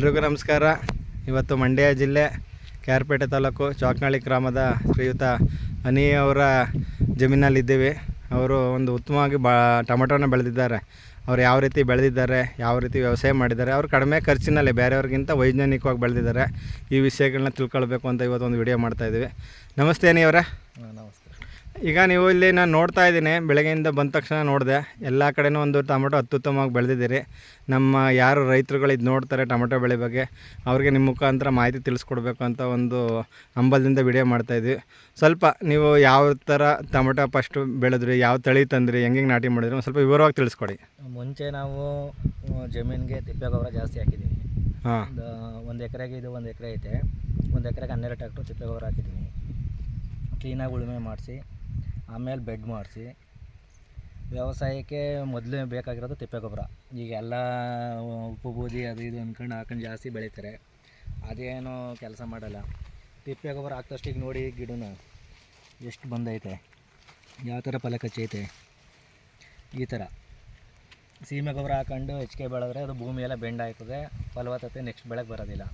ಎಲ್ರಿಗೂ ನಮಸ್ಕಾರ. ಇವತ್ತು ಮಂಡ್ಯ ಜಿಲ್ಲೆ ಕ್ಯಾರ್ಪೇಟೆ ತಾಲೂಕು ಚಾಕ್ನಳ್ಳಿ ಗ್ರಾಮದ ಶ್ರೀಯುತ ಅನಿ ಅವರ ಜಮೀನಲ್ಲಿದ್ದೀವಿ. ಅವರು ಒಂದು ಉತ್ತಮವಾಗಿ ಬಾ, ಟೊಮೆಟೋನ ಬೆಳೆದಿದ್ದಾರೆ. ಅವ್ರು ಯಾವ ರೀತಿ ಬೆಳೆದಿದ್ದಾರೆ, ಯಾವ ರೀತಿ ವ್ಯವಸಾಯ ಮಾಡಿದ್ದಾರೆ, ಅವರು ಕಡಿಮೆ ಖರ್ಚಿನಲ್ಲಿ ಬೇರೆಯವ್ರಿಗಿಂತ ವೈಜ್ಞಾನಿಕವಾಗಿ ಬೆಳೆದಿದ್ದಾರೆ. ಈ ವಿಷಯಗಳನ್ನ ತಿಳ್ಕೊಳ್ಬೇಕು ಅಂತ ಇವತ್ತು ಒಂದು ವಿಡಿಯೋ ಮಾಡ್ತಾಯಿದ್ದೀವಿ ನಮಸ್ತೆ ಅನಿ ಅವರೇ. ನಮಸ್ತೆ. ಈಗ ನೀವು ಇಲ್ಲಿ ನಾನು ನೋಡ್ತಾ ಇದ್ದೀನಿ ಬೆಳಗ್ಗೆಯಿಂದ ಬಂದ ತಕ್ಷಣ ನೋಡಿದೆ. ಎಲ್ಲ ಕಡೆನೂ ಒಂದು ಟೊಮೆಟೊ ಅತ್ಯುತ್ತಮವಾಗಿ ಬೆಳೆದಿದ್ದೀರಿ. ನಮ್ಮ ಯಾರು ರೈತರುಗಳು ಇದು ನೋಡ್ತಾರೆ ಟೊಮೆಟೊ ಬೆಳೆ ಬಗ್ಗೆ ಅವ್ರಿಗೆ ನಿಮ್ಮ ಮುಖಾಂತರ ಮಾಹಿತಿ ತಿಳಿಸ್ಕೊಡ್ಬೇಕು ಅಂತ ಒಂದು ಹಂಬಲದಿಂದ ವಿಡಿಯೋ ಮಾಡ್ತಾಯಿದ್ವಿ ಸ್ವಲ್ಪ ನೀವು ಯಾವ ಥರ ಟೊಮೆಟೊ ಫಸ್ಟ್ ಬೆಳೆದ್ರಿ ಯಾವ ತಳಿ ತಂದ್ರಿ ಹೆಂಗೆ ನಾಟಿ ಮಾಡಿದ್ರಿ ಒಂದು ಸ್ವಲ್ಪ ವಿವರವಾಗಿ ತಿಳಿಸ್ಕೊಡಿ. ಮುಂಚೆ ನಾವು ಜಮೀನಿಗೆ ತಿಪ್ಪೆ ಗೊಬ್ಬರ ಜಾಸ್ತಿ ಹಾಕಿದ್ದೀನಿ ಹಾಂ. ಒಂದು ಒಂದು ಎಕರೆಗೆ ಇದು ಒಂದು ಎಕರೆ ಐತೆ. ಒಂದು ಎಕರೆಗೆ ಹನ್ನೆರಡು ಟ್ಯಾಕ್ಟ್ರು ತಿಪ್ಪೆ ಗೊಬ್ಬರ ಹಾಕಿದ್ದೀನಿ ಕ್ಲೀನಾಗಿ ಉಳುಮೆ ಮಾಡಿಸಿ ಆಮೇಲೆ ಬೆಡ್ ಮಾಡಿಸಿ ವ್ಯವಸಾಯಕ್ಕೆ ಮೊದಲು ಬೇಕಾಗಿರೋದು ತಿಪ್ಪೆ ಗೊಬ್ಬರ. ಈಗ ಎಲ್ಲ ಉಪ್ಪು, ಬೂದಿ ಅದು ಇದು ಅಂದ್ಕೊಂಡು ಹಾಕೊಂಡು ಜಾಸ್ತಿ ಬೆಳೀತಾರೆ. ಅದೇನು ಕೆಲಸ ಮಾಡಲ್ಲ. ತಿಪ್ಪೆ ಗೊಬ್ಬರ ಹಾಕ್ತಷ್ಟು ಈಗ ನೋಡಿ ಗಿಡನ ಎಷ್ಟು ಬಂದೈತೆ. ಯಾವ ಥರ ಫಲ ಕಚ್ಚೈತೆ ಈ ಥರ. ಸೀಮೆ ಗೊಬ್ಬರ ಹಾಕೊಂಡು ಹೆಚ್ಚಿಗೆ ಬೆಳೆದ್ರೆ ಅದು ಭೂಮಿ ಎಲ್ಲ ಬೆಂಡ್ ಆಯ್ತದೆ ಫಲವತ್ತತೆ ನೆಕ್ಸ್ಟ್ ಬೆಳೆಗೆ ಬರೋದಿಲ್ಲ.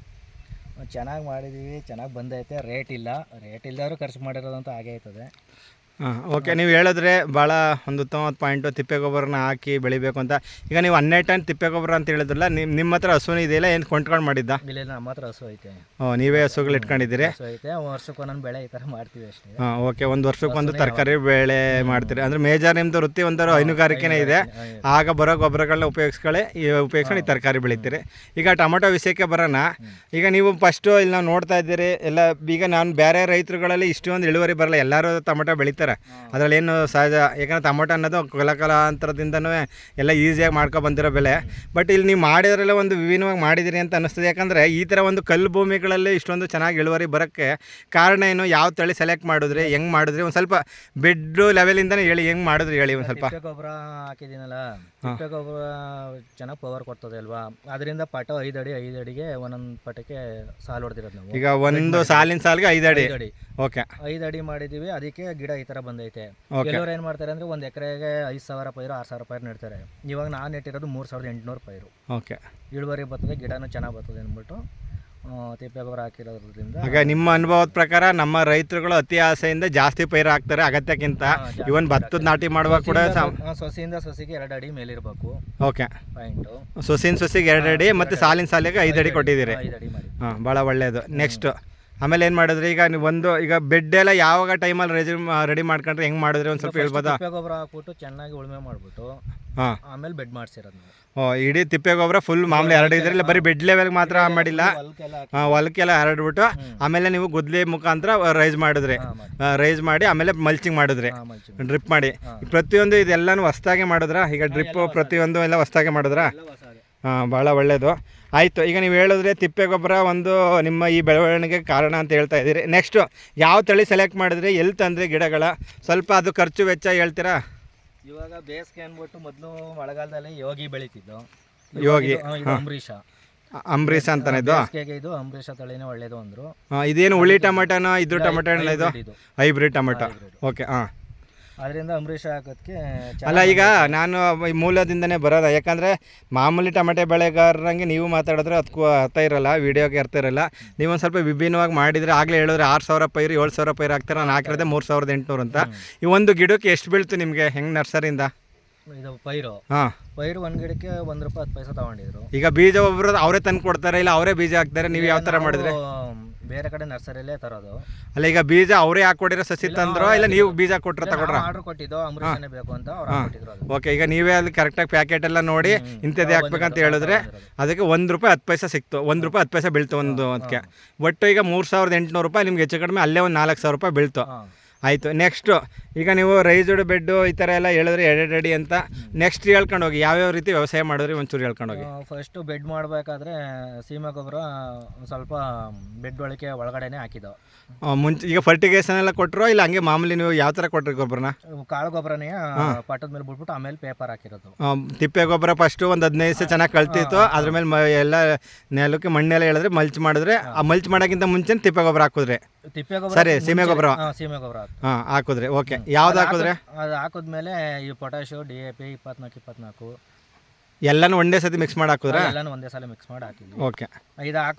ಚೆನ್ನಾಗಿ ಮಾಡಿದ್ದೀವಿ ಚೆನ್ನಾಗಿ ಬಂದೈತೆ. ರೇಟ್ ಇಲ್ಲ. ರೇಟ್ ಇಲ್ಲದವರು ಖರ್ಚು ಮಾಡಿರೋದಂತ ಹಾಗೆ ಆಯ್ತದೆ. ಹಾಂ ಓಕೆ ನೀವು ಹೇಳಿದ್ರೆ ಭಾಳ ಒಂದು ಉತ್ತಮವಾದ ಪಾಯಿಂಟು ತಿಪ್ಪೆ ಗೊಬ್ಬರನ ಹಾಕಿ ಬೆಳಿಬೇಕು ಅಂತ. ಈಗ ನೀವು ಹನ್ನೆರಡು ಟನ್ ತಿಪ್ಪೆ ಗೊಬ್ಬರ ಅಂತ ಹೇಳಿದ್ರಲ್ಲ ನಿಮ್ಮ ನಿಮ್ಮ ಹತ್ರ ಹಸುನ ಇದೆಯಲ್ಲ ಏನು ಕೊಂಡ್ಕೊಂಡು ಮಾಡಿದ್ದ? ಇಲ್ಲ ನಮ್ಮ ಹತ್ರ ಹಸು ಐತೆ. ಓ ನೀವೇ ಹಸುಗಳು ಇಟ್ಕೊಂಡಿದ್ದೀರಿ? ಐತೆ ಐತೆ ವರ್ಷಕ್ಕೆ ಒಂದೊಂದು ಬೆಳೆ ಈ ಥರ ಮಾಡ್ತೀವಿ ಅಷ್ಟೇ. ಹಾಂ ಓಕೆ ಒಂದು ವರ್ಷಕ್ಕೆ ಒಂದು ತರಕಾರಿ ಬೆಳೆ ಮಾಡ್ತೀರಿ. ಅಂದರೆ ಮೇಜರ್ ನಿಮ್ಮದು ವೃತ್ತಿ ಒಂಥರ ಹೈನುಗಾರಿಕೆನೇ ಇದೆ. ಆಗ ಬರೋ ಗೊಬ್ಬರಗಳನ್ನ ಉಪಯೋಗಿಸ್ಕೊಳ್ಳಿ ಈ ಉಪಯೋಗಿಸ್ಕೊಂಡು ಈ ತರಕಾರಿ ಬೆಳಿತೀರಿ. ಈಗ ಟೊಮೊಟೊ ವಿಷಯಕ್ಕೆ ಬರೋಣ. ಈಗ ನೀವು ಫಸ್ಟು ಇಲ್ಲಿ ನಾವು ನೋಡ್ತಾ ಇದ್ದೀರಿ ಎಲ್ಲ ಈಗ ನಾನು ಬೇರೆ ರೈತರುಗಳಲ್ಲಿ ಇಷ್ಟೊಂದು ಇಳುವರಿ ಬರಲ್ಲ ಎಲ್ಲರೂ ಟೊಮೊಟೊ ಬೆಳಿತಾರೆ ಅದರಲ್ಲಿ ಏನು ಸಹಜ ಯಾಕಂದ್ರೆ ಟೊಮೊಟೊ ಅನ್ನೋದು ಕಲಕಲಾಂತರದಿಂದನೂ ಎಲ್ಲ ಈಸಿಯಾಗಿ ಮಾಡ್ಕೊ ಬಂದಿರೋ ಬೆಲೆ ಬಟ್ ಇಲ್ಲಿ ನೀವು ಮಾಡಿದ್ರೆಲ್ಲ ಒಂದು ವಿಭಿನ್ನವಾಗಿ ಮಾಡಿದಿರಿ ಅಂತ ಅನ್ನಿಸ್ತದೆ. ಯಾಕಂದರೆ ಈ ಥರ ಒಂದು ಕಲ್ಲು ಭೂಮಿಗಳಲ್ಲಿ ಇಷ್ಟೊಂದು ಚೆನ್ನಾಗಿ ಇಳುವರಿ ಬರೋಕ್ಕೆ ಕಾರಣ ಏನು? ಯಾವ ತಳಿ ಸೆಲೆಕ್ಟ್ ಮಾಡಿದ್ರಿ? ಹೆಂಗೆ ಮಾಡಿದ್ರಿ? ಒಂದು ಸ್ವಲ್ಪ ಬೆಡ್ ಲೆವೆಲಿಂದನೇ ಹೇಳಿ ಹೆಂಗೆ ಮಾಡಿದ್ರಿ ಹೇಳಿ ಒಂದು ಸ್ವಲ್ಪ. ಗೊಬ್ಬರ ಹಾಕಿದ್ದೀನಲ್ಲ ಗೊಬ್ಬರ ಚೆನ್ನಾಗಿ ಪವರ್ ಕೊಡ್ತದೆ ಅಲ್ವಾ? ಅದರಿಂದ ಪಟ ಐದು ಅಡಿ ಐದು ಅಡಿಗೆ ಒಂದೊಂದು ಪಟಕ್ಕೆ ಸಾಲು ಹೊಡೆದಿರೋದು ನಾವು. ಈಗ ಒಂದು ಸಾಲಿನ ಸಾಲಿಗೆ ಐದು ಅಡಿ. ಐದು ಅಡಿ. ಓಕೆ ಐದು ಅಡಿ ಮಾಡಿದ್ದೀವಿ ಅದಕ್ಕೆ ಗಿಡ ಈ ಥರ ಬಂದೈತೆ. ಕೆಲವರು ಏನು ಮಾಡ್ತಾರೆ ಅಂದರೆ ಒಂದು ಎಕರೆಗೆ ಐದು ಸಾವಿರ ಪೈರು ಆರು ಸಾವಿರ ಪೈರು ನೆಡ್ತಾರೆ. ಇವಾಗ ನಾನು ನೆಟ್ಟಿರೋದು ಮೂರು ಸಾವಿರದ ಎಂಟುನೂರು ಪೈರು. ಓಕೆ ಇಳುವರಿ ಬರ್ತದೆ ಗಿಡನೂ ಚೆನ್ನಾಗಿ ಬರ್ತದೆ ಅಂದ್ಬಿಟ್ಟು ತಿಪ್ಪೆ ಗೊಬ್ಬರ ಹಾಕಿರೋದ್ರಿಂದ ಆಗ ನಿಮ್ಮ ಅನುಭವದ ಪ್ರಕಾರ ನಮ್ಮ ರೈತರುಗಳು ಅತಿ ಆಸೆಯಿಂದ ಜಾಸ್ತಿ ಪೈರು ಹಾಕ್ತಾರೆ ಅಗತ್ಯಕ್ಕಿಂತ. ಇವನ್ ಭತ್ತದ ನಾಟಿ ಮಾಡುವಾಗ ಕೂಡ ಸೊಸಿಯಿಂದ ಸೊಸಿಗೆ ಎರಡು ಅಡಿ ಮೇಲಿರಬೇಕು ಓಕೆ ಪಾಯಿಂಟ್. ಸೊಸಿನ ಸೊಸಿಗೆ ಎರಡು ಅಡಿ ಮತ್ತೆ ಸಾಲಿನ ಸಾಲಿಗೆ ಐದು ಅಡಿ ಕೊಟ್ಟಿದ್ದೀರಿ. ಹಾಂ ಭಾಳ ಒಳ್ಳೆಯದು ನೆಕ್ಸ್ಟ್ ಆಮೇಲೆ ಏನು ಮಾಡಿದ್ರೆ? ಈಗ ನೀವು ಒಂದು ಈಗ ಬೆಡ್ ಎಲ್ಲ ಯಾವಾಗ ಟೈಮಲ್ಲಿ ರೆಜಿ ರೆಡಿ ಮಾಡ್ಕೊಂಡ್ರೆ ಹೆಂಗೆ ಮಾಡಿದ್ರೆ? ಒಂದು ಸ್ವಲ್ಪ ಹೇಳ್ಬೋದಾ? ತಿಪ್ಪೆ ಗೊಬ್ಬರ ಹಾಕ್ಬಿಟ್ಟು ಚೆನ್ನಾಗಿ ಉಳುಮೆ ಮಾಡಿಬಿಟ್ಟು ಹಾಂ. ಆಮೇಲೆ ಬೆಡ್ ಮಾಡಿಸಿರೋದು ನಾವು. ಓ ಇಡೀ ತಿಪ್ಪೆ ಗೊಬ್ಬರ ಫುಲ್ ಮಾಮೂಲಿ ಎರಡು ಇದ್ರಿ ಇಲ್ಲ ಬರೀ ಬೆಡ್ ಲೆವೆಲ್ಗೆ ಮಾತ್ರ ಮಾಡಿಲ್ಲ. ಹೊಲಕ್ಕೆಲ್ಲ ಹಾಕಿ. ಹೊಲಕ್ಕೆಲ್ಲ ಹರಡ್ಬಿಟ್ಟು ಆಮೇಲೆ ನೀವು ಗುದ್ಲಿ ಮುಖಾಂತರ ರೈಸ್ ಮಾಡಿದ್ರಿ. ರೈಸ್ ಮಾಡಿ. ಆಮೇಲೆ ಮಲ್ಚಿಂಗ್ ಮಾಡಿದ್ರಿ. ಹಾ, ಡ್ರಿಪ್ ಮಾಡಿ. ಪ್ರತಿಯೊಂದು ಇದೆಲ್ಲನೂ ಹೊಸ್ದಾಗೆ ಮಾಡಿದ್ರ? ಈಗ ಡ್ರಿಪ್ ಪ್ರತಿಯೊಂದು ಎಲ್ಲ ಹೊಸ್ದಾಗೆ ಮಾಡಿದ್ರಾ? ಎಲ್ಲ. ಹಾಂ ಭಾಳ ಒಳ್ಳೆಯದು ಆಯಿತು ಈಗ ನೀವು ಹೇಳಿದ್ರೆ ತಿಪ್ಪೆ ಗೊಬ್ಬರ ಒಂದು ನಿಮ್ಮ ಈ ಬೆಳವಣಿಗೆ ಕಾರಣ ಅಂತ ಹೇಳ್ತಾ ಇದ್ದೀರಿ. ನೆಕ್ಸ್ಟು ಯಾವ ತಳಿ ಸೆಲೆಕ್ಟ್ ಮಾಡಿದ್ರಿ ಎಲ್ಲಿ ತಂದ್ರಿ ಗಿಡಗಳ? ಸ್ವಲ್ಪ ಅದು ಖರ್ಚು ವೆಚ್ಚ ಹೇಳ್ತೀರಾ? ಇವಾಗ ಬೇಸಿಗೆ ಅಂದ್ಬಿಟ್ಟು ಮೊದಲು ಮಳೆಗಾಲದಲ್ಲಿ ಯೋಗಿ ಬೆಳೀತಿದ್ದು. ಯೋಗಿ, ಅಂಬರೀಷ. ಅಂಬರೀಷ ಅಂತಾನೆ ಇದು? ಇದು ಅಂಬರೀಷ ತಳಿನೇ ಒಳ್ಳೇದು ಅಂದರು. ಇದೇನು ಹುಳಿ ಟೊಮೆಟೊನ ಇದು? ಟೊಮೆಟೊ ಇದು. Hybrid tomato. ಓಕೆ ಹಾಂ. ಅದರಿಂದ ಅಂಬರೀಷ ಹಾಕೋದಕ್ಕೆ ಅಲ್ಲ ಈಗ ನಾನು ಈ ಮೂಲದಿಂದನೇ ಬರೋದ? ಯಾಕಂದರೆ ಮಾಮೂಲಿ ಟೊಮೆಟೊ ಬೆಳೆಗಾರರಂಗೆ ನೀವು ಮಾತಾಡಿದ್ರೆ ಅದಕ್ಕೂ ಅರ್ಥ ಇರಲ್ಲ ವೀಡಿಯೋಗೆ ಅರ್ಥ ಇರಲ್ಲ. ನೀವೊಂದು ಸ್ವಲ್ಪ ವಿಭಿನ್ನವಾಗಿ ಮಾಡಿದರೆ ಆಗಲೇ ಹೇಳಿದ್ರೆ ಆರು ಸಾವಿರ ಪೈರು ಏಳು ಸಾವಿರ ಪೈರು ಹಾಕ್ತಾರೆ? ನಾನು ಹಾಕಿರೋದೆ ಮೂರು ಸಾವಿರದ ಎಂಟುನೂರು ಅಂತ. ಈ ಒಂದು ಗಿಡಕ್ಕೆ ಎಷ್ಟು ಬೀಳ್ತು ನಿಮಗೆ? ಹೆಂಗೆ ನರ್ಸರಿಯಿಂದ? ಇದು ಪೈರು. ಹಾಂ. ಪೈರು ಒಂದು ಗಿಡಕ್ಕೆ ಒಂದು ರೂಪಾಯಿ ಹತ್ತು ಪೈಸೆ ತಗೊಂಡಿದ್ರು. ಈಗ ಬೀಜ ಒಬ್ಬರು ಅವರೇ ತಂದು ಕೊಡ್ತಾರೆ ಇಲ್ಲ ಅವರೇ ಬೀಜ ಹಾಕ್ತಾರೆ ನೀವು ಯಾವ ಥರ ಮಾಡಿದ್ರೆ? ಬೇರೆ ಕಡೆ ನರ್ಸರಿಲೇ ತರೋದು. ಅಲ್ಲ ಈಗ ಬೀಜ ಅವರೇ ಹಾಕೊಡಿರೋ ಸಸಿ ತಂದ್ರೋ? ಇಲ್ಲ ನೀವು ಬೀಜ ಕೊಟ್ಟರೆ ತಗೊಂಡ್ರೆ? ಆರ್ಡರ್ ಕೊಟ್ಟಿದ್ದು ಅಮೃತನೇ ಬೇಕು ಅಂತ ಅವ್ರು ಹಾಕಿದ್ರು ಅದು. ಓಕೆ ಈಗ ನೀವೇ ಅಲ್ಲಿ ಕರೆಕ್ಟಾಗಿ ಪ್ಯಾಕೆಟ್ ಎಲ್ಲ ನೋಡಿ ಇಂಥದ್ದೇ ಹಾಕ್ಬೇಕಂತ ಹೇಳಿದ್ರೆ ಅದಕ್ಕೆ ಒಂದು ರೂಪಾಯಿ ಹತ್ತು ಪೈಸೆ ಸಿಕ್ತು ಒಂದು ರೂಪಾಯಿ ಹತ್ತು ಪೈಸೆ ಬೀಳ್ತು ಒಂದು ಅದಕ್ಕೆ. ಒಟ್ಟು ಈಗ ಮೂರು ಸಾವಿರದ ಎಂಟುನೂರು ರೂಪಾಯಿ ನಿಮ್ಗೆ ಹೆಚ್ಚು ಕಡಿಮೆ ಅಲ್ಲೇ ಒಂದು ನಾಲ್ಕು ಸಾವಿರ ರೂಪಾಯಿ ಬೀಳ್ತು. ಆಯಿತು ನೆಕ್ಸ್ಟು ಈಗ ನೀವು ರೈಸ್ಡ್ ಬೆಡ್ಡು ಈ ಥರ ಎಲ್ಲ ಹೇಳಿದ್ರೆ ಅಡಿ ಅಂತ ನೆಕ್ಸ್ಟ್ ಹೇಳ್ಕೊಂಡು ಹೋಗಿ ಯಾವ್ಯಾವ ರೀತಿ ವ್ಯವಸಾಯ ಮಾಡಿದ್ರಿ ಒಂಚೂರು ಹೇಳ್ಕೊಂಡು ಹೋಗಿ ಫಸ್ಟು ಬೆಡ್ ಮಾಡಬೇಕಾದ್ರೆ ಸೀಮೆ ಗೊಬ್ಬರ ಸ್ವಲ್ಪ ಬೆಡ್ ಒಳಗೆ ಒಳಗಡೆನೆ ಹಾಕಿದ್ದು ಮುಂಚೆ ಈಗ ಫರ್ಟಿಗೇಷನ್ ಎಲ್ಲ ಕೊಟ್ಟರು ಇಲ್ಲ ಹಂಗೆ ಮಾಮೂಲಿ ನೀವು ಯಾವ ಥರ ಕೊಟ್ಟರಿ ಗೊಬ್ಬರನ? ಕಾಳು ಗೊಬ್ಬರನೇ ಪಟ್ಟದ ಮೇಲೆ ಬಿಟ್ಬಿಟ್ಟು ಆಮೇಲೆ ಪೇಪರ್ ಹಾಕಿರೋದು. ತಿಪ್ಪೆ ಗೊಬ್ಬರ ಫಸ್ಟು ಒಂದು ಹದಿನೈದು ದಿವಸ ಚೆನ್ನಾಗಿ ಕಳ್ತಿತ್ತು. ಅದ್ರ ಮೇಲೆ ಎಲ್ಲ ನೆಲಕ್ಕೆ ಮಣ್ಣೆಲ್ಲ ಹೇಳಿದ್ರೆ ಮಲ್ಚ್ ಮಾಡಿದ್ರೆ ಆ ಮಲ್ಚ್ ಮಾಡೋಕ್ಕಿಂತ ಮುಂಚೆ ತಿಪ್ಪೆ ಗೊಬ್ಬರ ಹಾಕಿದ್ರಿ. ತಿಪ್ಪೆ ಗೊಬ್ಬರ ಸರಿ, ಸೀಮೆ ಗೊಬ್ಬರ. ಸೀಮೆ ಗೊಬ್ಬರ. ಹಾಂ ಹಾಕಿದ್ರಿ ಓಕೆ. ಯಾವ್ದು ಹಾಕಿದ್ರೆ? ಅದು ಹಾಕಿದ್ಮೇಲೆ ಈ ಪೊಟ್ಯಾಶು ಡಿ ಎ ಪಿ ಇಪ್ಪತ್ನಾಲ್ಕು ಇಪ್ಪತ್ನಾಲ್ಕು. ಎಲ್ಲನೂ ಒಂದೇ ಸತಿ ಮಿಕ್ಸ್ ಮಾಡಿ ಹಾಕಿದ್ರೆ? ಎಲ್ಲಾನು ಒಂದೇ ಸಲ ಮಿಕ್ಸ್ ಮಾಡಿ ಹಾಕಿದ್ವಿ. ಓಕೆ. ಇದು ಹಾಕಿದ